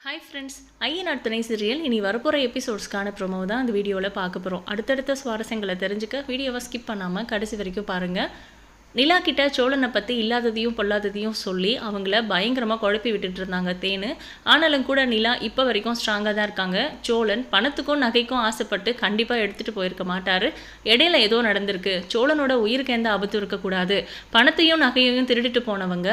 Hi friends Ayyanar துணை serial இனி வரப்போகிற எபிசோட்ஸ்க்கான ப்ரொமோ தான் அந்த வீடியோவில் பார்க்க போகிறோம் அடுத்தடுத்த சுவாரஸ்யங்களை தெரிஞ்சுக்க வீடியோவை ஸ்கிப் பண்ணாமல் கடைசி வரைக்கும் பாருங்கள் நிலா கிட்ட சோழனை பற்றி இல்லாததையும் பொல்லாததையும் சொல்லி அவங்கள பயங்கரமாக குழப்பி விட்டுட்டு இருந்தாங்க தேனு. ஆனாலும் கூட நிலா இப்போ வரைக்கும் ஸ்ட்ராங்காக தான் இருக்காங்க. சோழன் பணத்துக்கும் நகைக்கும் ஆசைப்பட்டு கண்டிப்பாக எடுத்துகிட்டு போயிருக்க மாட்டார். இடையில ஏதோ நடந்திருக்கு. சோழனோட உயிருக்கு எந்த ஆபத்தும் இருக்கக்கூடாது பணத்தையும் நகையையும் திருடிட்டு போனவங்க.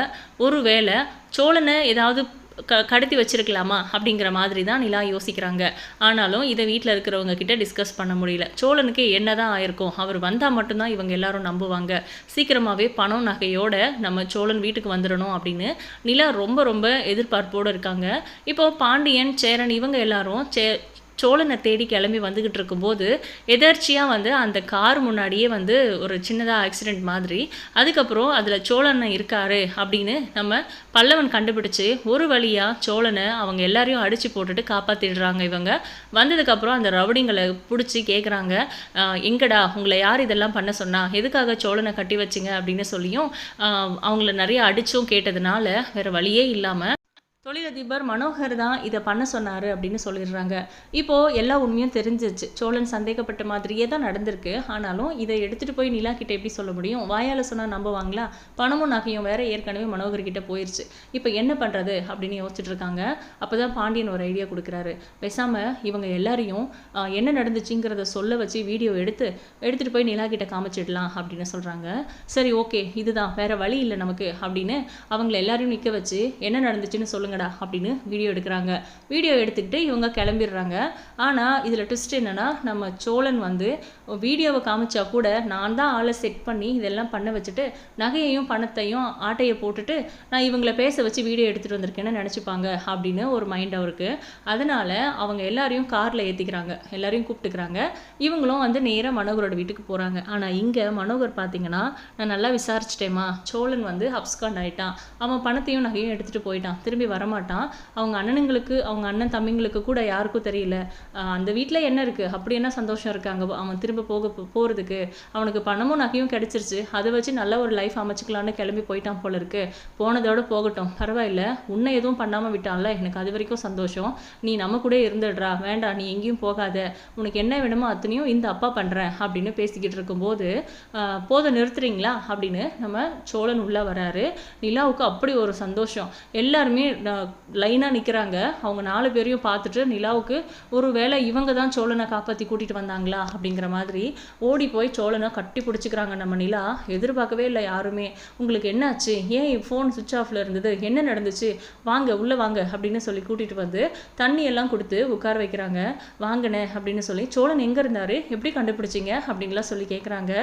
ஒருவேளை சோழனை ஏதாவது க கடத்தி வச்சிருக்கலாமா அப்படிங்கிற மாதிரி தான் நிலா யோசிக்கிறாங்க. ஆனாலும் இதை வீட்டில் இருக்கிறவங்க கிட்ட டிஸ்கஸ் பண்ண முடியல. சோழனுக்கு என்ன தான் ஆயிருக்கும்? அவர் வந்தால் மட்டும்தான் இவங்க எல்லாரும் நம்புவாங்க. சீக்கிரமாகவே பணம் நகையோட நம்ம சோழன் வீட்டுக்கு வந்துடணும் அப்படின்னு நிலா ரொம்ப ரொம்ப எதிர்பார்ப்போடு இருக்காங்க. இப்போ பாண்டியன் சேரன் இவங்க எல்லாரும் சே சோழனை தேடி கிளம்பி வந்துக்கிட்டு இருக்கும்போது எதர்ச்சியாக வந்து அந்த கார் முன்னாடியே வந்து ஒரு சின்னதாக ஆக்சிடெண்ட் மாதிரி அதுக்கப்புறம் அதில் சோழனை இருக்காரு அப்படின்னு நம்ம பல்லவன் கண்டுபிடிச்சு ஒரு வழியாக சோழனை அவங்க எல்லாரையும் அடித்து போட்டுட்டு காப்பாற்றிடுறாங்க இவங்க. வந்ததுக்கப்புறம் அந்த ரவுடிங்களை பிடிச்சி கேட்குறாங்க எங்கடா? உங்களை யார் இதெல்லாம் பண்ண சொன்னா? எதுக்காக சோழனை கட்டி வச்சிங்க? அப்படின்னு சொல்லியும் அவங்கள நிறைய அடித்தும் கேட்டதுனால வேறு வழியே இல்லாமல் தொழிலதிபர் மனோகர் தான் இதை பண்ண சொன்னார் அப்படின்னு சொல்லிடுறாங்க. இப்போது எல்லா உண்மையும் தெரிஞ்சிச்சு சோழன் சந்தேகப்பட்ட மாதிரியே தான் நடந்திருக்கு. ஆனாலும் இதை எடுத்துகிட்டு போய் நிலா கிட்ட எப்படி சொல்ல முடியும்? வாயால் சொன்னால் நம்புவாங்களா? பணமும் நகையும் வேற ஏற்கனவே மனோகர் கிட்ட போயிருச்சு. இப்போ என்ன பண்ணுறது அப்படின்னு யோசிச்சுட்டு இருக்காங்க. அப்போ தான் பாண்டியன் ஒரு ஐடியா கொடுக்குறாரு. பேசாமல் இவங்க எல்லாரையும் என்ன நடந்துச்சுங்கிறத சொல்ல வச்சு வீடியோ எடுத்து எடுத்துகிட்டு போய் நிலா கிட்ட காமிச்சிடலாம் அப்படின்னு சொல்கிறாங்க சரி ஓகே இதுதான். வேற வழி இல்லை நமக்கு அப்படின்னு அவங்கள எல்லாரையும் நிற்க வச்சு என்ன நடந்துச்சுன்னு சொல்லுங்கடா அப்படின்னு வீடியோ எடுக்கிறாங்க. வீடியோ எடுத்துக்கிட்டு இவங்க கிளம்பிடுறாங்க. ஆனால் இதில் ட்விஸ்ட் என்னன்னா நம்ம சோழன் வந்து வீடியோவை காமிச்சா கூட நான் தான் ஆளை செட் பண்ணி இதெல்லாம் பண்ண வச்சுட்டு நகையையும் பணத்தையும் ஆட்டையை போட்டுட்டு நான் இவங்கள பேச வச்சு வீடியோ எடுத்துகிட்டு வந்திருக்கேன்னு நினச்சிப்பாங்க அப்படின்னு ஒரு மைண்ட் அவருக்கு. அதனால அவங்க எல்லாரையும் காரில் ஏற்றிக்கிறாங்க எல்லாரையும் கூப்பிட்டுக்கிறாங்க. இவங்களும் வந்து நேராக மனோகரோட வீட்டுக்கு போகிறாங்க ஆனால் இங்கே மனோகர் பார்த்தீங்கன்னா நான் நல்லா விசாரிச்சிட்டேம்மா. சோழன் வந்து அப்ஸ்காண்ட் ஆயிட்டான். அவன் பணத்தையும் நகையும் எடுத்துகிட்டு போயிட்டான். திரும்பி வரமாட்டான். அவங்க அண்ணனுங்களுக்கு அவங்க அண்ணன் தம்பிங்களுக்கு கூட யாருக்கும் தெரியல. அந்த வீட்டில் என்ன இருக்குது அப்படி என்ன சந்தோஷம் இருக்காங்க அவன் திரும்ப போக போகிறதுக்கு அவனுக்கு பணமும் நகையும் கிடச்சிருச்சு. அதை வச்சு நல்ல ஒரு லைஃப் அமைச்சுக்கலான்னு கிளம்பி போயிட்டான் போல இருக்கு. போனதோட போகட்டும். பரவாயில்ல. உன்னை எதுவும் பண்ணாமல் விட்டான்ல? எனக்கு அது வரைக்கும் சந்தோஷம். நீ நம்ம கூட இருந்துடுறா. வேண்டாம். நீ எங்கேயும் போகாத. உனக்கு என்ன வேணுமோ அத்தனையும் இந்த அப்பா பண்ணுறேன் அப்படின்னு பேசிக்கிட்டு இருக்கும்போது போதை நிறுத்துறீங்களா? அப்படின்னு நம்ம சோழன் உள்ளே வராரு. நிலாவுக்கு அப்படி ஒரு சந்தோஷம். எல்லாருமே லைனாக நிற்கிறாங்க அவங்க நாலு பேரையும் பார்த்துட்டு நிலாவுக்கு ஒரு வேளை இவங்க தான் சோழனை காப்பாற்றி கூட்டிகிட்டு வந்தாங்களா அப்படிங்கிற மாதிரி ஓடி போய் சோழனை கட்டி பிடிச்சிக்கிறாங்க நம்ம நிலா. எதிர்பார்க்கவே இல்லை யாருமே. உங்களுக்கு என்னாச்சு? ஏன் ஃபோன் சுவிட்ச் ஆஃப்ல இருந்தது? என்ன நடந்துச்சு? வாங்க உள்ளே வாங்க அப்படின்னு சொல்லி கூட்டிகிட்டு வந்து தண்ணி எல்லாம் கொடுத்து உட்கார வைக்கிறாங்க. வாங்கினேன் அப்படின்னு சொல்லி சோழன் எங்கே இருந்தார்? எப்படி கண்டுபிடிச்சிங்க? அப்படின்லாம் சொல்லி கேட்குறாங்க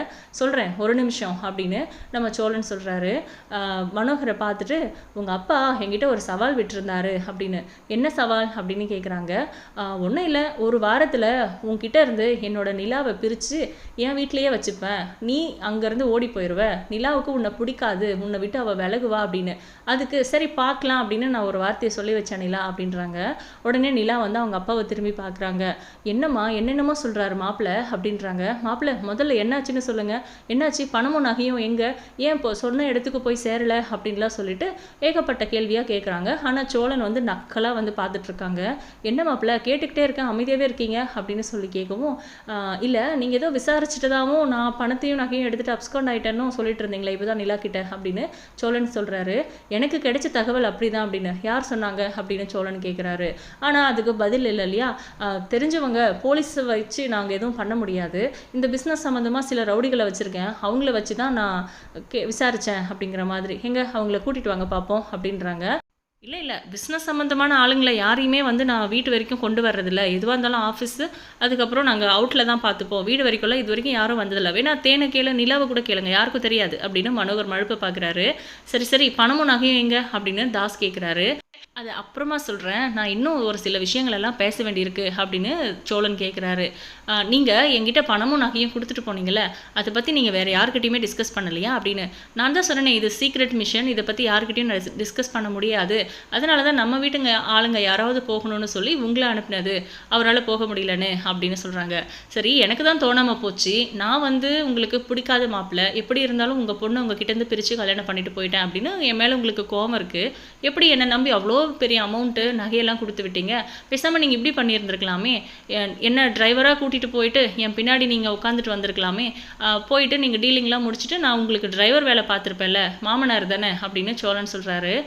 சொல்கிறேன் ஒரு நிமிஷம் அப்படின்னு நம்ம சோழன் சொல்கிறாரு மனோகரை பார்த்துட்டு உங்கள் அப்பா எங்கிட்ட ஒரு சவால் விட்டுருந்தாரு அப்படின்னு. என்ன சவால் அப்படின்னு கேட்குறாங்க ஒன்றும் இல்லை. ஒரு வாரத்தில் உன்கிட்ட இருந்து என்னோட நிலாவை பிரித்து என் வீட்டிலேயே வச்சுப்பேன். நீ அங்கேருந்து ஓடி போயிடுவ நிலாவுக்கு உன்னை பிடிக்காது. உன்னை விட்டு அவள் விலகுவா அப்படின்னு. அதுக்கு சரி பார்க்கலாம் அப்படின்னு நான் ஒரு வார்த்தையை சொல்லி வச்சேன் நிலா அப்படின்றாங்க. உடனே நிலா வந்து அவங்க அப்பாவை திரும்பி பார்க்குறாங்க என்னம்மா என்னென்னமோ சொல்கிறாரு மாப்பிள்ளை அப்படின்றாங்க. மாப்பிள்ளை முதல்ல என்னாச்சுன்னு சொல்லுங்கள் என்னாச்சு? பணமும் நகையும் எங்கே? ஏன் இப்போ சொன்ன இடத்துக்கு போய் சேரலை அப்படின்லாம் சொல்லிட்டு ஏகப்பட்ட கேள்வியாக கேட்குறாங்க ஆனால் சோழன் வந்து நக்கலாக வந்து பார்த்துட்ருக்காங்க. என்ன மாப்பிள்ள கேட்டுக்கிட்டே இருக்கேன் அமைதியாகவே இருக்கீங்க? அப்படின்னு சொல்லி கேட்கவும் இல்லை நீங்கள் ஏதோ விசாரிச்சுட்டதாவும் நான் பணத்தையும் நகையும் எடுத்துகிட்டு அப்ஸ்காண்ட் ஆகிட்டேன்னு சொல்லிட்டு இருந்தீங்களே இப்போ தான் நிலா கிட்ட அப்படின்னு சோழன் சொல்கிறாரு எனக்கு கிடைச்ச தகவல் அப்படிதான் அப்படின்னு யார் சொன்னாங்க? அப்படின்னு சோழன் கேட்குறாரு ஆனால் அதுக்கு பதில் இல்லை இல்லையா? தெரிஞ்சவங்க போலீஸை வச்சு நாங்கள் எதுவும் பண்ண முடியாது. இந்த பிஸ்னஸ் சம்மந்தமாக சில ரவுடிகளை வச்சுருக்கேன். அவங்கள வச்சு தான் நான் கே விசாரித்தேன் அப்படிங்கிற மாதிரி. எங்கே? அவங்கள கூட்டிகிட்டு வாங்க பார்ப்போம் அப்படின்றாங்க. இல்லை இல்லை. பிஸ்னஸ் சம்மந்தமான ஆளுங்களை யாரையுமே வந்து நான் வீட்டு வரைக்கும் கொண்டு வர்றதில்ல. எதுவாக இருந்தாலும் ஆஃபீஸு அதுக்கப்புறம் நாங்கள் அவுட்டில் தான் பார்த்துப்போம். வீடு வரைக்கும்லாம் இது வரைக்கும் யாரும் வந்ததில்ல. வேணா தேனை கேளு நிலாவை கூட கேளுங்க. யாருக்கும் தெரியாது அப்படின்னு மனோகர் மழுப்ப பார்க்குறாரு. சரி சரி. பணமும் நகையும் எங்க? அப்படின்னு தாஸ் கேட்குறாரு அது அப்புறமா சொல்கிறேன் நான் இன்னும் ஒரு சில விஷயங்களெல்லாம் பேச வேண்டியிருக்கு அப்படின்னு சோழன் கேட்குறாரு நீங்கள் என்கிட்ட பணமும் நகையும் கொடுத்துட்டு போனீங்கல்ல அதை பற்றி நீங்கள் வேறு யார்கிட்டயுமே டிஸ்கஸ் பண்ணலையா அப்படின்னு. நான் தான் சொன்னேன் இது சீக்ரெட் மிஷன் இதை பற்றி யார்கிட்டயும் டிஸ்கஸ் பண்ண முடியாது. அதனால தான் நம்ம வீட்டுங்க ஆளுங்க யாராவது போகணும்னு சொல்லி உங்களை அனுப்பினது. அவரால் போக முடியலன்னு அப்படின்னு சொல்கிறாங்க சரி எனக்கு தான் தோணாமல் போச்சு. நான் வந்து உங்களுக்கு பிடிக்காத மாப்பிள்ளை எப்படி இருந்தாலும் உங்கள் பொண்ணு உங்கள் கிட்டேருந்து பிரித்து கல்யாணம் பண்ணிட்டு போயிட்டேன் அப்படின்னு என் மேலே உங்களுக்கு கோவம் இருக்குது எப்படி என்னை நம்பி அவ்வளோ பெரிய அமௌண்ட்டு நகையெல்லாம் கொடுத்து விட்டீங்க? பேசாமல் நீங்கள் இப்படி பண்ணியிருந்துருக்கலாமே. என்- என்ன டிரைவராக கூட்டிகிட்டு போயிட்டு என் பின்னாடி நீங்கள் உட்காந்துட்டு வந்திருக்கலாமே. போயிட்டு நீங்கள் டீலிங்லாம் முடிச்சுட்டு நான் உங்களுக்கு டிரைவர் வேலை பார்த்துருப்பேன்ல மாமனார் தானே அப்படின்னு சோழன் சொல்கிறாரு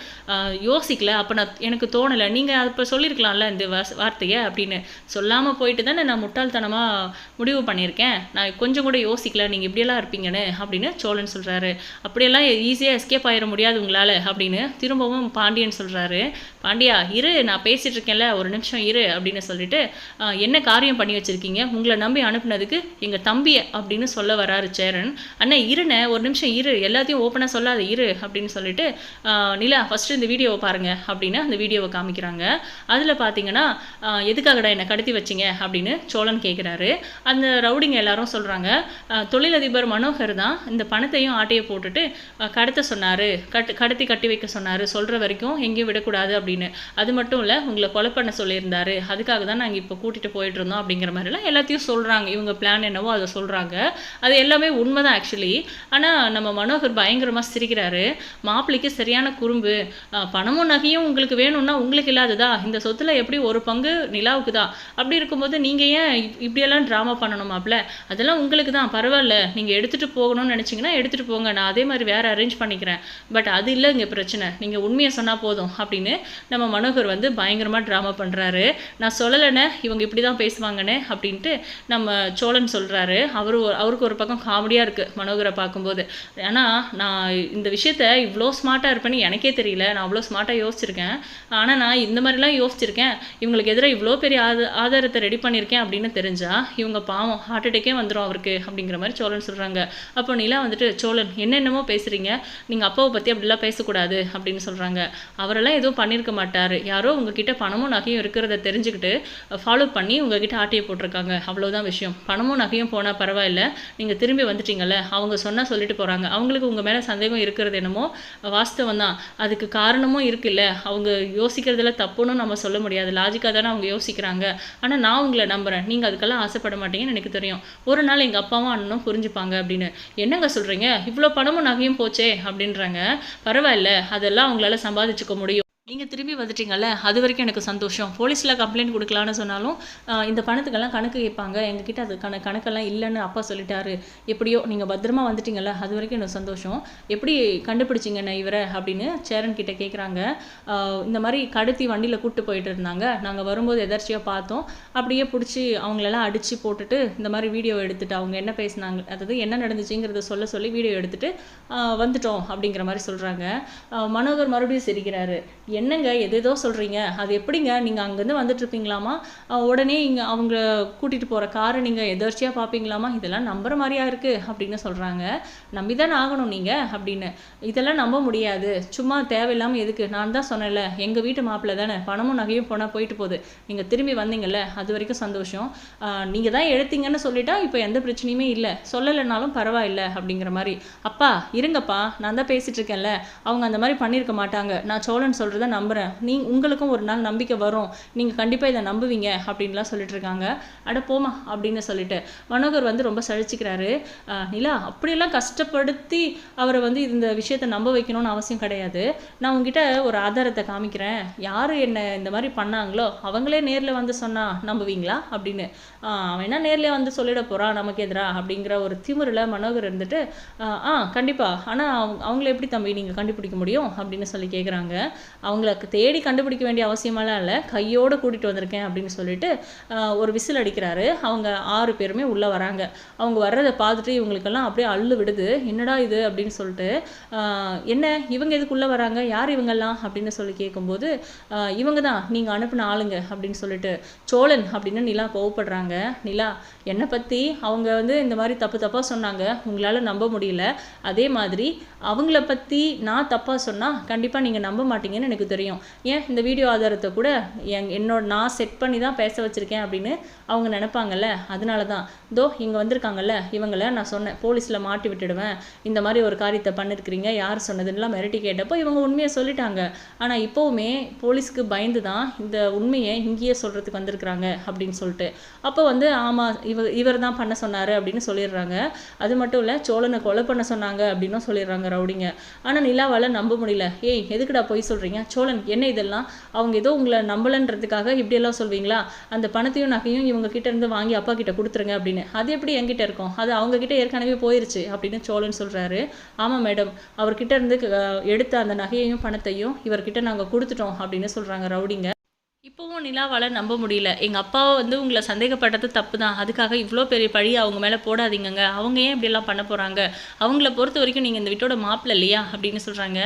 யோசிக்கல. அப்போ நான் எனக்கு தோணலை. நீங்கள் அப்போ சொல்லியிருக்கலாம்ல இந்த வார்த்தையை அப்படின்னு. சொல்லாமல் போயிட்டு தானே நான் முட்டாள்தனமாக முடிவு பண்ணியிருக்கேன். நான் கொஞ்சம் கூட யோசிக்கல. நீங்கள் இப்படியெல்லாம் இருப்பீங்கன்னு அப்படின்னு சோழன் சொல்கிறாரு அப்படியெல்லாம் ஈஸியாக எஸ்கேப் ஆயிட முடியாது உங்களால் அப்படின்னு திரும்பவும் பாண்டியன் சொல்கிறாரு பாண்டியா இரு நான் பேசிகிட்டு இருக்கேன்ல ஒரு நிமிஷம் இரு அப்படின்னு சொல்லிட்டு என்ன காரியம் பண்ணி வச்சுருக்கீங்க? உங்களை நம்பி அனுப்புனதுக்கு எங்கள் தம்பியை அப்படின்னு சொல்ல வராரு சேரன். அண்ணா இருண்ணே ஒரு நிமிஷம் இரு எல்லாத்தையும் ஓப்பனாக சொல்லாத இரு அப்படின்னு சொல்லிட்டு நிலா ஃபஸ்ட்டு இந்த வீடியோவை பாருங்க அப்படின்னு அந்த வீடியோவை காமிக்கிறாங்க. அதில் பார்த்தீங்கன்னா எதுக்காகடா என்னை கடத்தி வச்சீங்க அப்படின்னு சோழன் கேட்குறாரு அந்த ரவுடிங்க எல்லாரும் சொல்கிறாங்க தொழிலதிபர் மனோகர் தான் இந்த பணத்தையும் ஆட்டையை போட்டுட்டு கடத்த சொன்னார் கட்டு கடத்தி கட்டி வைக்க சொன்னார் சொல்கிற வரைக்கும் எங்கேயும் விடக்கூடாது அப்படின்னு. அது மட்டும் இல்லை உங்களை கொலை பண்ண சொல்லியிருந்தாரு. அதுக்காக தான் நாங்கள் இப்போ கூட்டிகிட்டு போயிட்டு இருந்தோம் அப்படிங்கிற மாதிரிலாம் எல்லாத்தையும் சொல்கிறாங்க இவங்க பிளான் என்னவோ அதை சொல்கிறாங்க அது எல்லாமே உண்மை தான் ஆக்சுவலி ஆனால் நம்ம மனோகர் பயங்கரமாக சிரிக்கிறாரு. மாப்பிள்ளைக்கு சரியான குறும்பு. பணமும் நகையும் உங்களுக்கு வேணும்னா உங்களுக்கு இல்லாததா? இந்த சொத்துல எப்படி ஒரு பங்கு நிலாவுக்கு தான் அப்படி இருக்கும்போது நீங்கள் ஏன் இப்- இப்படியெல்லாம் ட்ராமா பண்ணணும் மாப்பிள்ள? அதெல்லாம் உங்களுக்கு தான். பரவாயில்ல. நீங்கள் எடுத்துகிட்டு போகணும்னு நினச்சிங்கன்னா எடுத்துகிட்டு போங்க. நான் அதே மாதிரி வேறு அரேஞ்ச் பண்ணிக்கிறேன். பட் அது இல்லை இங்கே பிரச்சனை. நீங்கள் உண்மையை சொன்னால் போதும் அப்படின்னு நம்ம மனோகர் வந்து பயங்கரமாக ட்ராமா பண்ணுறாரு நான் சொல்லலைண்ணே இவங்க இப்படி தான் பேசுவாங்கண்ணே அப்படின்ட்டு நம்ம சோழன் சொல்கிறாரு அவரு அவருக்கு ஒரு பக்கம் காமெடியாக இருக்குது மனோகரை பார்க்கும்போது. ஆனால் நான் இந்த விஷயத்த இவ்வளோ ஸ்மார்ட்டாக இருப்பேன்னு எனக்கே தெரியல. நான் அவ்வளோ ஸ்மார்ட்டாக யோசிச்சிருக்கேன். ஆனால் நான் இந்த மாதிரிலாம் யோசிச்சிருக்கேன். இவங்களுக்கு எதிராக இவ்வளோ பெரிய ஆத ஆதாரத்தை ரெடி பண்ணியிருக்கேன் அப்படின்னு தெரிஞ்சால் இவங்க பாவம் ஹார்ட் அட்டேக்கே வந்துடும் அவருக்கு அப்படிங்கிற மாதிரி சோழன் சொல்கிறாங்க அப்போ நிலா வந்துட்டு சோழன் என்னென்னமோ பேசுகிறீங்க நீங்கள் அப்பாவை பற்றி அப்படிலாம் பேசக்கூடாது அப்படின்னு சொல்கிறாங்க அவரெல்லாம் பண்ணியிருக்க மாட்டார். யாரோ உங்ககிட்ட பணமும் நகையும் இருக்கிறத தெரிஞ்சுக்கிட்டு ஃபாலோ பண்ணி உங்ககிட்ட ஆட்டையை போட்டிருக்காங்க. அவ்வளோதான் விஷயம். பணமும் நகையும் போனால் பரவாயில்ல. நீங்கள் திரும்பி வந்துட்டீங்கல்ல. அவங்க சொன்னால் சொல்லிட்டு போகிறாங்க அவங்களுக்கு உங்கள் மேலே சந்தேகம் இருக்கிறது என்னமோ வாஸ்தவம் தான். அதுக்கு காரணமும் இருக்குல்ல. அவங்க யோசிக்கிறதுல தப்புன்னு நம்ம சொல்ல முடியாது. லாஜிக்காக தானே அவங்க யோசிக்கிறாங்க. ஆனால் நான் உங்களை நம்புகிறேன் நீங்கள் அதுக்கெல்லாம் ஆசைப்பட மாட்டீங்கன்னு எனக்கு தெரியும். ஒரு நாள் எங்கள் அப்பாவும் அண்ணனும் புரிஞ்சுப்பாங்க அப்படின்னு. என்னங்க சொல்கிறீங்க இவ்வளோ பணமும் நகையும் போச்சே அப்படின்றாங்க. பரவாயில்ல. அதெல்லாம் அவங்களால சம்பாதிச்சுக்க முடியும். நீங்கள் திரும்பி வந்துட்டீங்கல்ல அது வரைக்கும் எனக்கு சந்தோஷம். போலீஸில் கம்ப்ளைண்ட் கொடுக்கலான்னு சொன்னாலும் இந்த பணத்துக்கெல்லாம் கணக்கு கேட்பாங்க. எங்ககிட்ட அது கண கணக்கெல்லாம் இல்லைன்னு அப்பா சொல்லிட்டாரு. எப்படியோ நீங்கள் பத்திரமா வந்துட்டீங்கல்ல அது வரைக்கும் எனக்கு சந்தோஷம். எப்படி கண்டுபிடிச்சிங்கண்ணே இவரை அப்படின்னு சேரன் கிட்ட கேட்குறாங்க இந்த மாதிரி கடத்தி வண்டியில் கூப்பிட்டு போயிட்டு இருந்தாங்க. நாங்கள் வரும்போது எதர்ச்சியாக பார்த்தோம். அப்படியே பிடிச்சி அவங்களெல்லாம் அடித்து போட்டுட்டு இந்த மாதிரி வீடியோ எடுத்துட்டு அவங்க என்ன பேசுனாங்க அதாவது என்ன நடந்துச்சுங்கிறத சொல்ல சொல்லி வீடியோ எடுத்துட்டு வந்துட்டோம் அப்படிங்கிற மாதிரி சொல்கிறாங்க மனோகர் மறுபடியும் சிரிக்கிறாரு. என்னங்க எதேதோ சொல்கிறீங்க அது எப்படிங்க? நீங்கள் அங்கேருந்து வந்துட்டுருப்பீங்களாமா உடனே இங்கே அவங்க கூட்டிகிட்டு போகிற காரை நீங்கள் எதர்ச்சியாக பார்ப்பீங்களாமா இதெல்லாம் நம்புற மாதிரியா இருக்குது அப்படின்னு சொல்கிறாங்க நம்பி தானே ஆகணும் நீங்கள் அப்படின்னு. இதெல்லாம் நம்ப முடியாது. சும்மா தேவையில்லாமல் எதுக்கு? நான் தான் சொன்னேன்ல எங்கள் வீட்டு மாப்பிள்ளை தானே. பணமும் நகையும் போனால் போயிட்டு போகுது. நீங்கள் திரும்பி வந்தீங்கல்ல அது வரைக்கும் சந்தோஷம். நீங்கள் தான் எடுத்தீங்கன்னு சொல்லிட்டா இப்போ எந்த பிரச்சனையுமே இல்லை. சொல்லலைனாலும் பரவாயில்ல அப்படிங்கிற மாதிரி. அப்பா இருங்கப்பா நான் தான் பேசிகிட்டு இருக்கேன்ல. அவங்க அந்த மாதிரி பண்ணியிருக்க மாட்டாங்க. நான் சோழன் சொல்கிறத நம்புகிறேன் நீ உங்களுக்கும் ஒரு நாள் நம்பிக்கை வரும். நீங்கள் கண்டிப்பாக இதை நம்புவீங்க அப்படின்லாம் சொல்லிட்டு இருக்காங்க. அட போமா அப்படின்னு சொல்லிட்டு. மனோகர் வந்து ரொம்ப சழிச்சுக்கிறாரு நிலா அப்படியெல்லாம் கஷ்டப்படுத்தி அவரை வந்து இந்த விஷயத்தை நம்ப வைக்கணும்னு அவசியம் கிடையாது. நான் உங்ககிட்ட ஒரு ஆதாரத்தை காமிக்கிறேன். யார் என்ன இந்த மாதிரி பண்ணாங்களோ அவங்களே நேரில் வந்து சொன்னா நம்புவீங்களா? அப்படின்னு. "ஆஹ், அவன் என்ன நேர்ல வந்து சொல்லிட போகிறான் நமக்கு எதிரா? அப்படிங்கிற ஒரு திமிரில் மனோகர் இருந்துட்டு "ஆஹ், ஆ கண்டிப்பாக ஆனால் அவங்க அவங்கள எப்படி தம்பி நீங்கள் கண்டுபிடிக்க முடியும்? அப்படின்னு சொல்லி கேட்குறாங்க அவங்களுக்கு தேடி கண்டுபிடிக்க வேண்டிய அவசியமெல்லாம் இல்லை. கையோடு கூட்டிகிட்டு வந்திருக்கேன் அப்படின்னு சொல்லிட்டு ஒரு விசில் அடிக்கிறாரு. அவங்க ஆறு பேருமே உள்ளே வராங்க. அவங்க வர்றதை பார்த்துட்டு இவங்களுக்கெல்லாம் அப்படியே அள்ளு விடுது. என்னடா இது? அப்படின்னு சொல்லிட்டு என்ன? இவங்க இதுக்குள்ளே வராங்க? யார் இவங்கெல்லாம்? அப்படின்னு சொல்லி கேட்கும்போது இவங்க தான் நீங்கள் அனுப்பின ஆளுங்க. அப்படின்னு சொல்லிட்டு சோழன் அப்படின்னு நிலா கோவப்படுறாங்க. நிலா என்னை பற்றி அவங்க வந்து இந்த மாதிரி தப்பு தப்பாக சொன்னாங்க. உங்களால் நம்ப முடியல. அதே மாதிரி அவங்கள பற்றி நான் தப்பாக சொன்னால் கண்டிப்பாக நீங்கள் நம்ப மாட்டீங்கன்னு எனக்கு தெரியும். ஏன் இந்த வீடியோ ஆதாரத்தை கூட என் என்னோட நான் செட் பண்ணி தான் பேச வச்சுருக்கேன் அப்படின்னு அவங்க நினைப்பாங்கல்ல? அதனால தான் தோ இங்கே வந்திருக்காங்கல்ல? இவங்கள நான் சொன்னேன் போலீஸில் மாட்டி விட்டுடுவேன். இந்த மாதிரி ஒரு காரியத்தை பண்ணிருக்கிறீங்க. யார் சொன்னதுன்னெலாம் மிரட்டி கேட்டப்போ இவங்க உண்மையை சொல்லிட்டாங்க. ஆனால் இப்போவுமே போலீஸ்க்கு பயந்து தான் இந்த உண்மையை இங்கேயே சொல்கிறதுக்கு வந்திருக்கிறாங்க அப்படின்னு சொல்லிட்டு. அப்போ வந்து ஆமாம் இவர் இவர் தான் பண்ண சொன்னார் அப்படின்னு சொல்லிடுறாங்க. அது மட்டும் இல்லை சோழனை கொலை பண்ண சொன்னாங்க அப்படின்னும் சொல்லிடுறாங்க ரவுடிங்க. ஆனால் நிலாவால் நம்ப முடியல. ஏய் எதுக்குடா போய் சொல்கிறீங்க சோழன் என்ன இதெல்லாம்? அவங்க ஏதோ உங்களை நம்பலன்றதுக்காக இப்படியெல்லாம் சொல்வீங்களா? அந்த பணத்தையும் நகையும் இவங்க கிட்ட இருந்து வாங்கி அப்பா கிட்ட கொடுத்துருங்க அப்படின்னு. அது எப்படி என்கிட்ட இருக்கும்? அது அவங்க கிட்ட ஏற்கனவே போயிருச்சு அப்படின்னு சோழன் சொல்றாரு. ஆமாம் மேடம் அவர்கிட்ட இருந்து எடுத்த அந்த நகையையும் பணத்தையும் இவர்கிட்ட நாங்கள் கொடுத்துட்டோம் அப்படின்னு சொல்றாங்க ரவுடிங்க. இப்போவும் நிலாவால் நம்ப முடியல. எங்கள் அப்பாவை வந்து உங்களை சந்தேகப்பட்டது தப்பு தான் அதுக்காக இவ்வளோ பெரிய பழி அவங்க மேலே போடாதீங்கங்க. அவங்க ஏன் இப்படிலாம் பண்ண போகிறாங்க அவங்கள பொறுத்த வரைக்கும் நீங்கள் இந்த வீட்டோட மாப்பிள்ள இல்லையா? அப்படின்னு சொல்கிறாங்க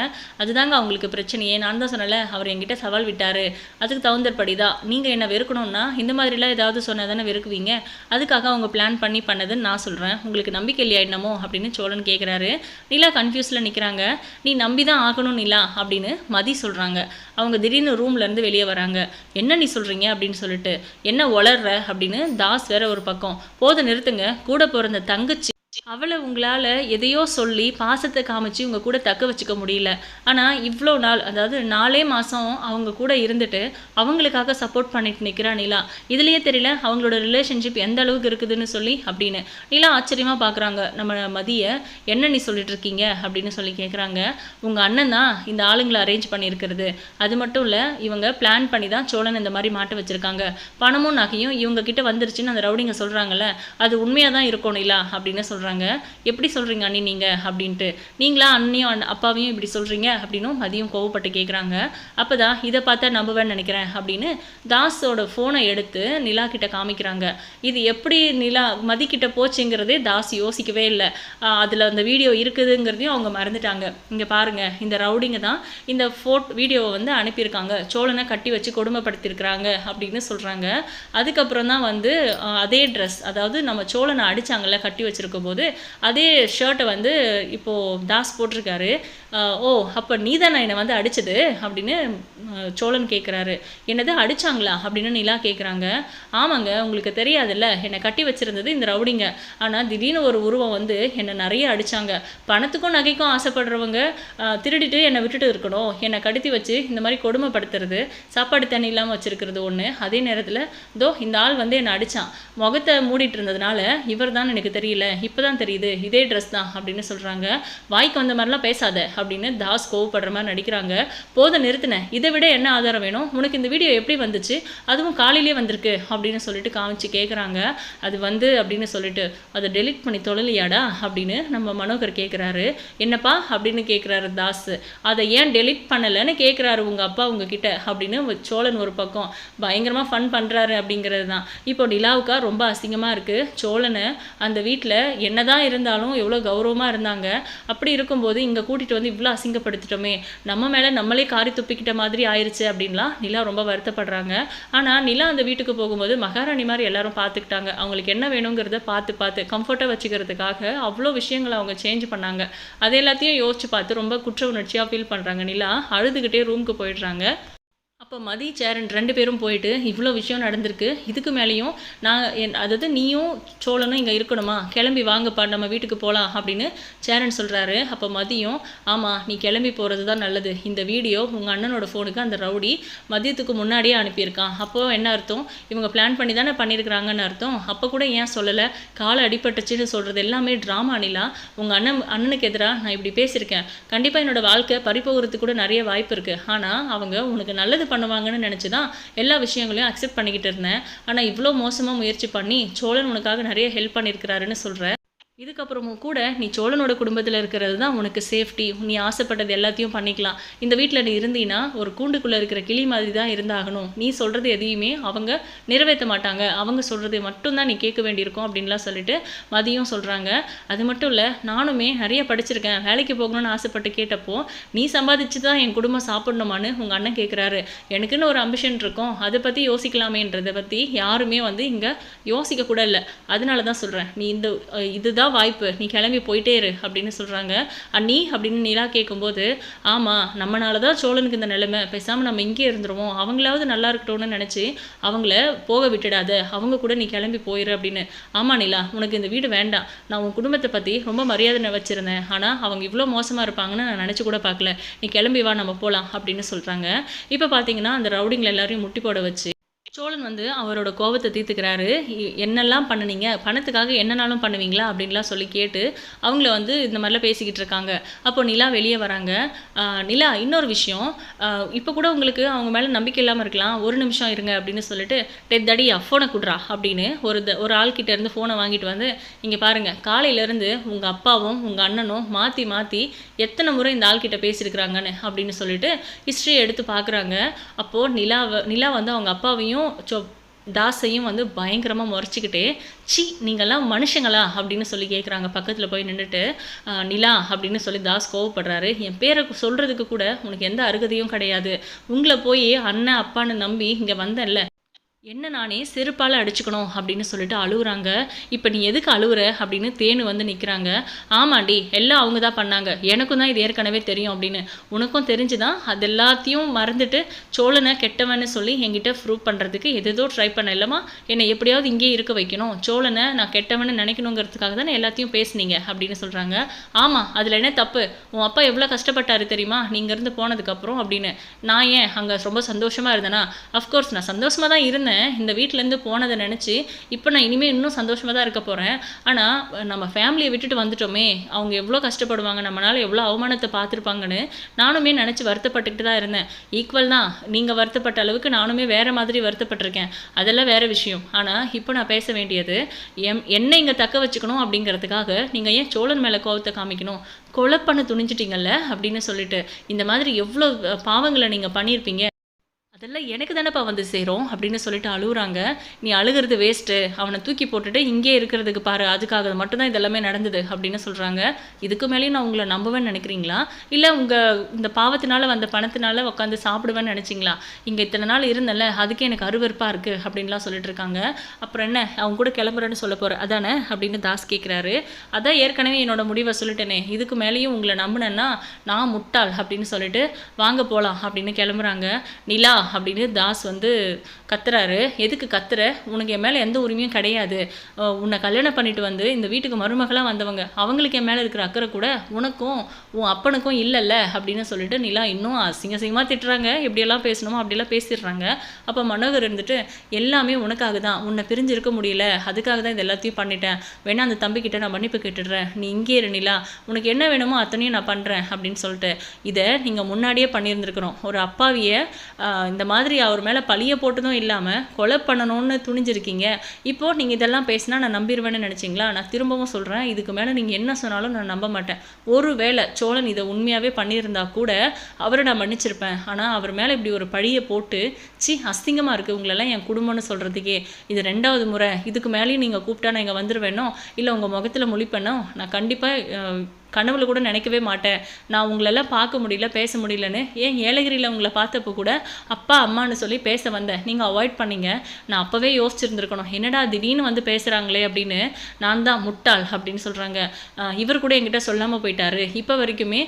அதுதாங்க அவங்களுக்கு பிரச்சனையே. நான் தான் சொன்னல அவர் என்கிட்ட சவால் விட்டார். அதுக்கு தகுந்தபடி தான் நீங்கள் என்ன வெறுக்கணும்னா இந்த மாதிரிலாம் ஏதாவது சொன்னால் தானே வெறுக்குவீங்க? அதுக்காக அவங்க பிளான் பண்ணி பண்ணதுன்னு நான் சொல்கிறேன் உங்களுக்கு நம்பிக்கை இல்லையா என்னமோ? அப்படின்னு சோழன் கேட்குறாரு நிலா கன்ஃபியூஸில் நிற்கிறாங்க நீ நம்பி தான் ஆகணும் நிலா அப்படின்னு மதி சொல்கிறாங்க அவங்க திடீர்னு ரூம்லேருந்து வெளியே வராங்க. என்ன நீ சொல்கிறீங்க அப்படின்னு சொல்லிட்டு என்ன ஒளர்ற அப்படின்னு தாஸ் வேற ஒரு பக்கம். போதை நிறுத்துங்க. கூட பிறந்த தங்கச்சி அவளை உங்களால் எதையோ சொல்லி பாசத்தை காமிச்சு உங்கள் கூட தக்க வச்சுக்க முடியல. ஆனால் இவ்வளோ நாள் அதாவது நாலே மாதம் அவங்க கூட இருந்துட்டு அவங்களுக்காக சப்போர்ட் பண்ணிட்டு நிற்கிறா நிலா. இதுலேயே தெரியல அவங்களோட ரிலேஷன்ஷிப் எந்த அளவுக்கு இருக்குதுன்னு சொல்லி அப்படின்னு. நிலா ஆச்சரியமாக பார்க்குறாங்க நம்ம மதியை என்ன நீ சொல்லிட்டு இருக்கீங்க? அப்படின்னு சொல்லி கேட்குறாங்க உங்கள் அண்ணன் தான் இந்த ஆளுங்களை அரேஞ்ச் பண்ணியிருக்கிறது. அது மட்டும் இல்லை இவங்க பிளான் பண்ணி தான் சோழன் இந்த மாதிரி மாட்ட வச்சுருக்காங்க. பணமும் நகையும் இவங்க கிட்ட வந்துருச்சுன்னு அந்த ரவுடிங்க சொல்கிறாங்கல்ல அது உண்மையாக தான் இருக்கும் நிலா அப்படின்னு சொல்கிறாங்க எப்படி சொல்கிறீங்க அண்ணி நீங்கள் அப்படின்ட்டு. நீங்களா அண்ணியும் அண்ண- அப்பாவையும் இப்படி சொல்கிறீங்க அப்படின்னும் மதியம் கோவப்பட்டு கேட்குறாங்க அப்போ தான் இதை பார்த்தா நம்புவேன்னு நினைக்கிறேன் அப்படின்னு தாஸோட ஃபோனை எடுத்து நிலா கிட்ட காமிக்கிறாங்க. இது எப்படி நிலா மதிக்கிட்ட போச்சுங்கிறதே தாஸ் யோசிக்கவே இல்லை. அதில் அந்த வீடியோ இருக்குதுங்கிறதையும் அவங்க மறந்துட்டாங்க. இங்கே பாருங்க இந்த ரவுடிங்க தான் இந்த ஃபோட் வீடியோவை வந்து அனுப்பியிருக்காங்க. சோழனை கட்டி வச்சு கொடுமைப்படுத்தியிருக்கிறாங்க அப்படின்னு சொல்கிறாங்க அதுக்கப்புறம் தான் வந்து அதே ட்ரெஸ் அதாவது நம்ம சோழனை அடிச்சாங்கல்ல கட்டி வச்சுருக்கும் போது அதே ஷர்ட்டை வந்து இப்போது தாஸ் போட்டிருக்காரு. ஓ அப்போ நீ தான் என்னை வந்து அடிச்சது? அப்படின்னு சோழன் கேட்குறாரு என்னது அடிச்சாங்களா? அப்படின்னு நிலா கேட்குறாங்க ஆமாங்க உங்களுக்கு தெரியாதுல்ல என்னை கட்டி வச்சிருந்தது இந்த ரவுடிங்க. ஆனால் திடீர்னு ஒரு உருவம் வந்து என்னை நிறைய அடிச்சாங்க. பணத்துக்கும் நகைக்கும் ஆசைப்படுறவங்க திருடிட்டு என்னை விட்டுட்டு இருக்கணும். என்னை கடுத்தி வச்சு இந்த மாதிரி கொடுமைப்படுத்துறது சாப்பாடு தண்ணி இல்லாமல் வச்சிருக்கிறது ஒன்று அதே நேரத்தில் தோ இந்த ஆள் வந்து என்னை அடிச்சான். முகத்தை மூடிட்டு இருந்ததுனால இவர் தான் எனக்கு தெரியல. இப்போ தான் தெரியுது இதே ட்ரெஸ் தான் அப்படின்னு சொல்கிறாங்க வாய்க்கு வந்த மாதிரிலாம் பேசாத அப்படின்னு தாஸ் கோவப்படுற மாதிரி நடிக்கிறாங்க. போத நிறுத்தினேன் இதை விட என்ன ஆதாரம் வேணும்? உனக்கு இந்த வீடியோ எப்படி வந்துச்சு? அதுவும் காலையிலே வந்திருக்கு அப்படின்னு சொல்லிட்டு காமிச்சு கேட்குறாங்க அது வந்து அப்படின்னு சொல்லிட்டு அதை டெலீட் பண்ணி தொழலையாடா? அப்படின்னு நம்ம மனோகர் கேட்குறாரு என்னப்பா? அப்படின்னு கேட்குறாரு தாஸ். அதை ஏன் டெலீட் பண்ணலைன்னு கேட்குறாரு உங்கள் அப்பா உங்ககிட்ட அப்படின்னு சோழன் ஒரு பக்கம். பயங்கரமாக ஃபன் பண்ணுறாரு அப்படிங்கிறது தான். இப்போ நிலாவுக்கா ரொம்ப அசிங்கமாக இருக்குது சோழனை அந்த வீட்டில் என்ன என்னதான் இருந்தாலும் எவ்வளோ கௌரவமாக இருந்தாங்க. அப்படி இருக்கும்போது இங்கே கூட்டிகிட்டு வந்து இவ்வளோ அசிங்கப்படுத்திட்டோமே. நம்ம மேலே நம்மளே காரி துப்பிக்கிட்ட மாதிரி ஆயிடுச்சு அப்படின்லாம் நிலா ரொம்ப வருத்தப்படுறாங்க. ஆனால் நிலா அந்த வீட்டுக்கு போகும்போது மகாராணி மாதிரி எல்லாரும் பார்த்துக்கிட்டாங்க அவங்களுக்கு என்ன வேணுங்கிறத பார்த்து பார்த்து கம்ஃபர்ட்டாக வச்சுக்கிறதுக்காக அவ்வளோ விஷயங்களை அவங்க சேஞ்ச் பண்ணாங்க. அது எல்லாத்தையும் யோசிச்சு பார்த்து ரொம்ப குற்ற உணர்ச்சியாக ஃபீல் பண்ணுறாங்க நிலா. அழுதுகிட்டே ரூமுக்கு போயிடுறாங்க. அப்போ மதி சேரன் ரெண்டு பேரும் போயிட்டு இவ்வளோ விஷயம் நடந்திருக்கு. இதுக்கு மேலேயும் நான் என் அதாவது நீயும் சோழனும் இங்கே இருக்கணுமா? கிளம்பி வாங்கப்பா நம்ம வீட்டுக்கு போகலாம் அப்படின்னு சேரன் சொல்கிறாரு அப்போ மதியம் ஆமாம் நீ கிளம்பி போகிறது தான் நல்லது. இந்த வீடியோ உங்கள் அண்ணனோட ஃபோனுக்கு அந்த ரவுடி மதியத்துக்கு முன்னாடியே அனுப்பியிருக்கான். அப்போ என்ன அர்த்தம்? இவங்க பிளான் பண்ணி தானே பண்ணியிருக்கிறாங்கன்னு அர்த்தம்? அப்போ கூட ஏன் சொல்லலை? காலை அடிபட்டுச்சுன்னு சொல்கிறது எல்லாமே ட்ராமா நிலா. உங்கள் அண்ணன் அண்ணனுக்கு எதிராக நான் இப்படி பேசியிருக்கேன். கண்டிப்பாக என்னோடய வாழ்க்கை பறிப்போகிறதுக்கு கூட நிறைய வாய்ப்பு இருக்குது ஆனால் அவங்க உனக்கு நல்லது பண்ணுவாங்கன்னு நினச்சி தான் எல்லா விஷயங்களையும் அக்செப்ட் பண்ணிக்கிட்டு இருந்தேன். ஆனால் இவ்வளோ மோசமாக முயற்சி பண்ணி சோழன் உனக்காக நிறைய ஹெல்ப் பண்ணியிருக்கிறாருன்னு சொல்கிற இதுக்கப்புறமும் கூட நீ சோழனோட குடும்பத்தில் இருக்கிறது தான் உனக்கு சேஃப்டி நீ ஆசைப்பட்டது எல்லாத்தையும் பண்ணிக்கலாம். இந்த வீட்டில் நீ இருந்தீன்னா ஒரு கூண்டுக்குள்ளே இருக்கிற கிளி மாதிரி தான் இருந்தாகணும். நீ சொல்கிறது எதையுமே அவங்க நிறைவேற்ற மாட்டாங்க. அவங்க சொல்கிறது மட்டும்தான் நீ கேட்க வேண்டியிருக்கும் அப்படின்லாம் சொல்லிட்டு மதியம் சொல்கிறாங்க அது மட்டும் இல்லை நானுமே நிறைய படிச்சிருக்கேன். வேலைக்கு போகணும்னு ஆசைப்பட்டு கேட்டப்போ நீ சம்பாதிச்சு தான் என் குடும்பம் சாப்பிடணுமான்னு உங்கள் அண்ணன் கேட்குறாரு எனக்குன்னு ஒரு அம்பிஷன் இருக்கும். அதை பற்றி யோசிக்கலாமேன்றதை பற்றி யாருமே வந்து இங்கே யோசிக்க கூட இல்லை. அதனால தான் சொல்கிறேன் நீ இந்த இதுதான் இதுதான் வாய்ப்பு. நீ கிளம்பி போயிட்டே இரு அப்படின்னு சொல்கிறாங்க அண்ணி அப்படின்னு நிலா கேட்கும்போது ஆமாம் நம்மனால தான் சோழனுக்கு இந்த நிலைமை. பேசாமல் நம்ம இங்கே இருந்துருவோம். அவங்களாவது நல்லா இருக்கட்டும்னு நினச்சி அவங்கள போக விட்டுடாத. அவங்க கூட நீ கிளம்பி போயிரு அப்படின்னு. ஆமாம் நிலா உனக்கு இந்த வீடு வேண்டாம். நான் உன் குடும்பத்தை பற்றி ரொம்ப மரியாதை வச்சுருந்தேன். ஆனால் அவங்க இவ்வளோ மோசமாக இருப்பாங்கன்னு நான் நினச்சி கூட பார்க்கல நீ கிளம்பி வா நம்ம போகலாம் அப்படின்னு சொல்கிறாங்க இப்போ பார்த்தீங்கன்னா அந்த ரவுடிங்கில் எல்லாரையும் முட்டி போட வச்சு சோழன் வந்து அவரோட கோபத்தை தீர்த்துக்கிறாரு. என்னெல்லாம் பண்ணுனீங்க? பணத்துக்காக என்னனாலும் பண்ணுவீங்களா? அப்படின்லாம் சொல்லி கேட்டு அவங்கள வந்து இந்த மாதிரிலாம் பேசிக்கிட்டு இருக்காங்க. அப்போ நிலா வெளியே வராங்க. நிலா இன்னொரு விஷயம். இப்போ கூட உங்களுக்கு அவங்க மேலே நம்பிக்கை இல்லாமல் இருக்கலாம். ஒரு நிமிஷம் இருங்க அப்படின்னு சொல்லிட்டு டெத் தடி ஃபோனை குடுறா அப்படின்னு ஒரு த- ஒரு ஆள்கிட்ட இருந்து ஃபோனை வாங்கிட்டு வந்து இங்கே பாருங்கள் காலையிலேருந்து உங்கள் அப்பாவும் உங்கள் அண்ணனும் மாற்றி மாற்றி எத்தனை முறை இந்த ஆள்கிட்ட பேசியிருக்கிறாங்கன்னு அப்படின்னு சொல்லிட்டு ஹிஸ்ட்ரியை எடுத்து பார்க்குறாங்க அப்போது நிலாவை நிலா வந்து அவங்க அப்பாவையும் சொ தாஸையும் வந்து பயங்கரமாக முறைச்சிக்கிட்டு சி நீங்கள்லாம் மனுஷங்களா? அப்படின்னு சொல்லி கேட்குறாங்க பக்கத்தில் போய் நின்றுட்டு நிலா அப்படின்னு சொல்லி தாஸ் கோவப்படுறாரு. என் பேரை சொல்கிறதுக்கு கூட உனக்கு எந்த அருகதையும் கிடையாது. உங்களை போய் அண்ணன் அப்பான்னு நம்பி இங்கே வந்தேன்ல என்ன நானே செருப்பால் அடிச்சுக்கணும் அப்படின்னு சொல்லிட்டு அழுகுறாங்க இப்போ நீ எதுக்கு அழுகுற அப்படின்னு தேனு வந்து நிற்கிறாங்க ஆமாண்டி எல்லாம் அவங்க தான் பண்ணாங்க. எனக்கும் தான் இது ஏற்கனவே தெரியும் அப்படின்னு. உனக்கும் தெரிஞ்சுதான் அது எல்லாத்தையும் மறந்துட்டு சோழனை கெட்டவன்னு சொல்லி என்கிட்ட ப்ரூவ் பண்ணுறதுக்கு எதேதோ ட்ரை பண்ண இல்லைம்மா என்னை எப்படியாவது இங்கேயே இருக்க வைக்கணும். சோழனை நான் கெட்டவன்னு நினைக்கணுங்கிறதுக்காக தானே எல்லாத்தையும் பேசுனீங்க அப்படின்னு சொல்கிறாங்க ஆமாம் அதில் என்ன தப்பு? உன் அப்பா எவ்வளோ கஷ்டப்பட்டாரு தெரியுமா? நீங்கள் இருந்து போனதுக்கப்புறம் அப்படின்னு. நான் ஏன் அங்கே ரொம்ப சந்தோஷமாக இருந்தேனா? அஃப்கோர்ஸ் நான் சந்தோஷமாக தான் இருந்தேன். இந்த வீட்டிலேருந்து போனதை நினச்சி இப்போ நான் இனிமேல் இன்னும் சந்தோஷமாக தான் இருக்க போகிறேன் ஆனால் நம்ம ஃபேமிலியை விட்டுட்டு வந்துட்டோமே அவங்க எவ்வளோ கஷ்டப்படுவாங்க நம்மளால் எவ்வளோ அவமானத்தை பார்த்துருப்பாங்கன்னு நானுமே நினச்சி வருத்தப்பட்டுக்கிட்டு தான் இருந்தேன். ஈக்குவல் தான். நீங்கள் வருத்தப்பட்ட அளவுக்கு நானுமே வேறு மாதிரி வருத்தப்பட்டிருக்கேன். அதெல்லாம் வேறு விஷயம். ஆனால் இப்போ நான் பேச வேண்டியது எம் என்னை இங்கே தக்க வச்சுக்கணும் அப்படிங்கிறதுக்காக நீங்கள் ஏன் சோழன் மேலே கோவத்தை காமிக்கணும்? கொலை பண்ண அப்படின்னு சொல்லிட்டு. இந்த மாதிரி எவ்வளோ பாவங்களை நீங்கள் பண்ணியிருப்பீங்க. அதெல்லாம் எனக்கு தானேப்பா வந்து சேரும் அப்படின்னு சொல்லிட்டு அழுகுறாங்க நீ அழுகிறது வேஸ்ட்டு அவனை தூக்கி போட்டுட்டு இங்கே இருக்கிறதுக்கு பாரு. அதுக்காக மட்டும்தான் இதெல்லாமே நடந்தது அப்படின்னு சொல்கிறாங்க இதுக்கு மேலேயும் நான் உங்களை நம்புவேன்னு நினைக்கிறீங்களா? இல்லை உங்கள் இந்த பாவத்தினால வந்த பணத்தினால உட்காந்து சாப்பிடுவேன்னு நினச்சிங்களா? இங்கே இத்தனை நாள் இருந்தேன்ல அதுக்கே எனக்கு அருவருப்பாக இருக்குது அப்படின்லாம் சொல்லிட்டு இருக்காங்க. அப்புறம் என்ன? அவங்க கூட கிளம்புறேன்னு சொல்ல போகிற அதானே? அப்படின்னு தாஸ் கேட்குறாரு அதான் ஏற்கனவே என்னோட முடிவை சொல்லிட்டேனே. இதுக்கு மேலேயும் உங்களை நம்பினேன்னா நான் முட்டாள் அப்படின்னு சொல்லிட்டு வாங்க போகலாம் அப்படின்னு கிளம்புறாங்க. நிலா அப்படின்னு தாஸ் வந்து கத்துறாரு. எதுக்கு கத்துற? உனக்கு என் மேலே எந்த உரிமையும் கிடையாது. உன்னை கல்யாணம் பண்ணிட்டு வந்து இந்த வீட்டுக்கு மருமகளாக வந்தவங்க அவங்களுக்கு என் மேலே இருக்கிற அக்கறை கூட உனக்கும் உன் அப்பனுக்கும் இல்லைல்ல அப்படின்னு சொல்லிட்டு நிலா இன்னும் அசிங்க அசிங்கமாக திட்டுறாங்க. எப்படியெல்லாம் பேசணுமோ அப்படியெல்லாம் பேசிடுறாங்க. அப்போ மனோகர் இருந்துட்டு எல்லாமே உனக்காக தான் உன்னை பிரிஞ்சு இருக்க முடியல. அதுக்காக தான் இது எல்லாத்தையும் பண்ணிட்டேன். வேணா அந்த தம்பிக்கிட்ட நான் மன்னிப்பு கேட்டுடுறேன். நீ இங்கே இரு நிலா. உனக்கு என்ன வேணுமோ அத்தனையும் நான் பண்ணுறேன் அப்படின்னு சொல்லிட்டு இதை நீங்கள் முன்னாடியே பண்ணியிருந்துருக்கணும் ஒரு அப்பாவியை இந்த இந்த மாதிரி அவர் மேலே பழிய போட்டதும் இல்லாமல் கொலை பண்ணணும்னு துணிஞ்சிருக்கீங்க. இப்போது நீங்கள் இதெல்லாம் பேசினா நான் நம்பிடுவேன்னு நினச்சிங்களா? நான் திரும்பவும் சொல்கிறேன் இதுக்கு மேலே நீங்கள் என்ன சொன்னாலும் நான் நம்ப மாட்டேன். ஒரு வேளை சோழன் இதை உண்மையாகவே பண்ணியிருந்தா கூட அவரை நான் மன்னிச்சிருப்பேன். ஆனால் அவர் மேலே இப்படி ஒரு பழியை போட்டு சி அசிங்கமாக இருக்குது உங்களெல்லாம் என் குடும்பம்னு சொல்கிறதுக்கே இது ரெண்டாவது முறை. இதுக்கு மேலேயும் நீங்கள் கூப்பிட்டா நான் இங்கே வந்துடுவேனோ இல்லை உங்கள் முகத்தில் முழிப்பேனோ? நான் கண்டிப்பாக கனவுல கூட நினைக்கவே மாட்டேன். நான் உங்களெல்லாம் பார்க்க முடியல பேச முடியலன்னு ஏன் ஏலகிரியில் உங்களை பார்த்தப்போ கூட அப்பா அம்மான்னு சொல்லி பேச வந்தேன். நீங்கள் அவாய்ட் பண்ணீங்க. நான் அப்போவே யோசிச்சிருந்துருக்கணும். என்னடா திடீர்னு வந்து பேசுகிறாங்களே அப்படின்னு நான் தான் முட்டாள் அப்படின்னு சொல்கிறாங்க இவர் கூட என்கிட்ட சொல்லாமல் போயிட்டாரு. இப்போ வரைக்குமே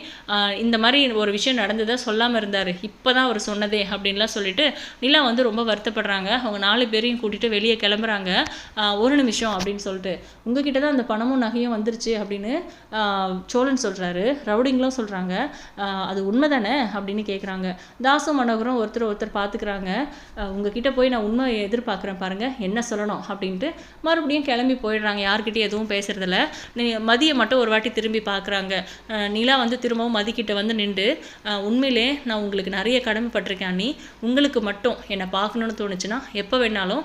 இந்த மாதிரி ஒரு விஷயம் நடந்ததை சொல்லாமல் இருந்தார். இப்போ தான் அவர் சொன்னதே அப்படின்லாம் சொல்லிட்டு நிலா வந்து ரொம்ப வருத்தப்படுறாங்க. அவங்க நாலு பேரையும் கூட்டிகிட்டு வெளியே கிளம்புறாங்க. ஒரு நிமிஷம் அப்படின்னு சொல்லிட்டு. உங்ககிட்ட தான் அந்த பணமும் நகையும் வந்துருச்சு அப்படின்னு சோழன் சொல்கிறாரு ரவுடிங்களும் சொல்கிறாங்க அது உண்மை தானே அப்படின்னு கேட்குறாங்க தாசும் மனோகரும் ஒருத்தர் ஒருத்தர் பார்த்துக்கிறாங்க உங்ககிட்ட போய் நான் உண்மை எதிர்பார்க்குறேன் பாருங்கள் என்ன சொல்லணும்? அப்படின்ட்டு மறுபடியும் கிளம்பி போயிடுறாங்க. யார்கிட்டயும் எதுவும் பேசுகிறதில்ல நீ மதியை மட்டும் ஒரு வாட்டி திரும்பி பார்க்குறாங்க நிலா வந்து திரும்பவும் மதிக்கிட்ட வந்து நின்று உண்மையிலே நான் உங்களுக்கு நிறைய கடமைப்பட்டிருக்கேன் அண்ணி. உங்களுக்கு மட்டும் என்னை பார்க்கணுன்னு தோணுச்சுன்னா எப்போ வேணாலும்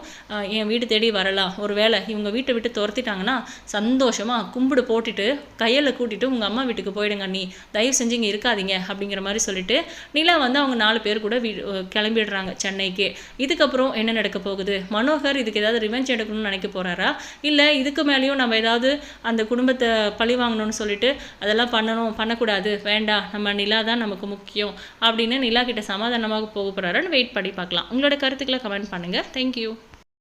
என் வீடு தேடி வரலாம். ஒரு வேளை இவங்க வீட்டை விட்டு துரத்திட்டாங்கன்னா சந்தோஷமாக கும்பிடு போட்டுட்டு கையில் கூட்டிட்டு உங்கள் அம்மா வீட்டுக்கு போயிடுங்க அண்ணி தயவு செஞ்சு இங்கே இருக்காதீங்க அப்படிங்கிற மாதிரி சொல்லிட்டு நிலா வந்து அவங்க நாலு பேர் கூட வீ கிளம்பிடுறாங்க சென்னைக்கு. இதுக்கப்புறம் என்ன நடக்க போகுது? மனோகர் இதுக்கு ஏதாவது ரிவெஞ்ச் எடுக்கணும்னு நினைக்க போகிறாரா இல்லை இதுக்கு மேலேயும் நம்ம ஏதாவது அந்த குடும்பத்தை பழி வாங்கணும்னு சொல்லிட்டு அதெல்லாம் பண்ணணும் பண்ணக்கூடாது வேண்டாம் நம்ம நிலா தான் நமக்கு முக்கியம் அப்படின்னு நிலா கிட்ட சமாதானமாக போக போகிறாருன்னு வெயிட் பண்ணி பார்க்கலாம். உங்களோட கருத்துக்களை கமெண்ட் பண்ணுங்கள் தேங்க்யூ